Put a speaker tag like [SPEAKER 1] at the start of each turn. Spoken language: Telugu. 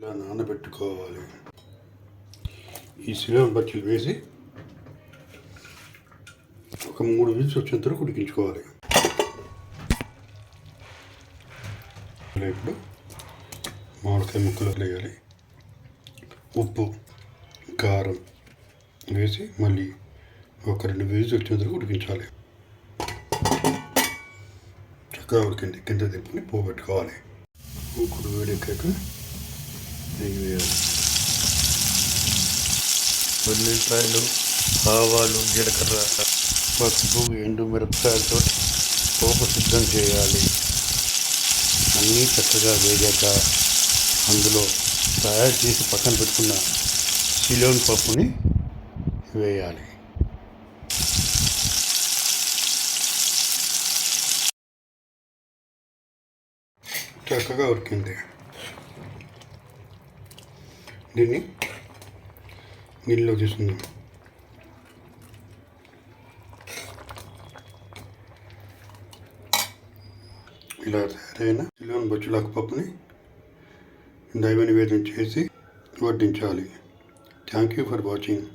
[SPEAKER 1] ఇలా నానబెట్టుకోవాలి. ఈ సిలోన్ బచ్చలు వేసి ఒక మూడు విజిల్స్ వచ్చేంత వరకు ఉడికించుకోవాలి. ఇప్పుడు మామిడికాయ ముక్కలు వేయాలి. ఉప్పు కారం వేసి మళ్ళీ ఒక రెండు విజిల్స్ వచ్చేంత వరకు ఉడికించాలి. చక్కగా ఉడికింది. కింద దింపుని పోగొట్టుకోవాలి. ఇంకొక వేడెక్కాక నెయ్యి
[SPEAKER 2] ఉల్లిపాయలు ఆవాలు జీలకర్ర
[SPEAKER 1] పసుపు ఎండు మిరపకాయలతో పోపు సిద్ధం చేయాలి. అన్నీ చక్కగా వేగాక అందులో తయారు చేసి పక్కన పెట్టుకున్న సిలోన్ పప్పుని వేయాలి. చక్కగా ఉడికింది. దీన్ని నీళ్ళలో తీసుకుందాం. ఇలా తయారైన సిలోన్ బొచ్చులాకు పప్పుని దైవ నివేదన చేసి వడ్డించాలి. Thank you for watching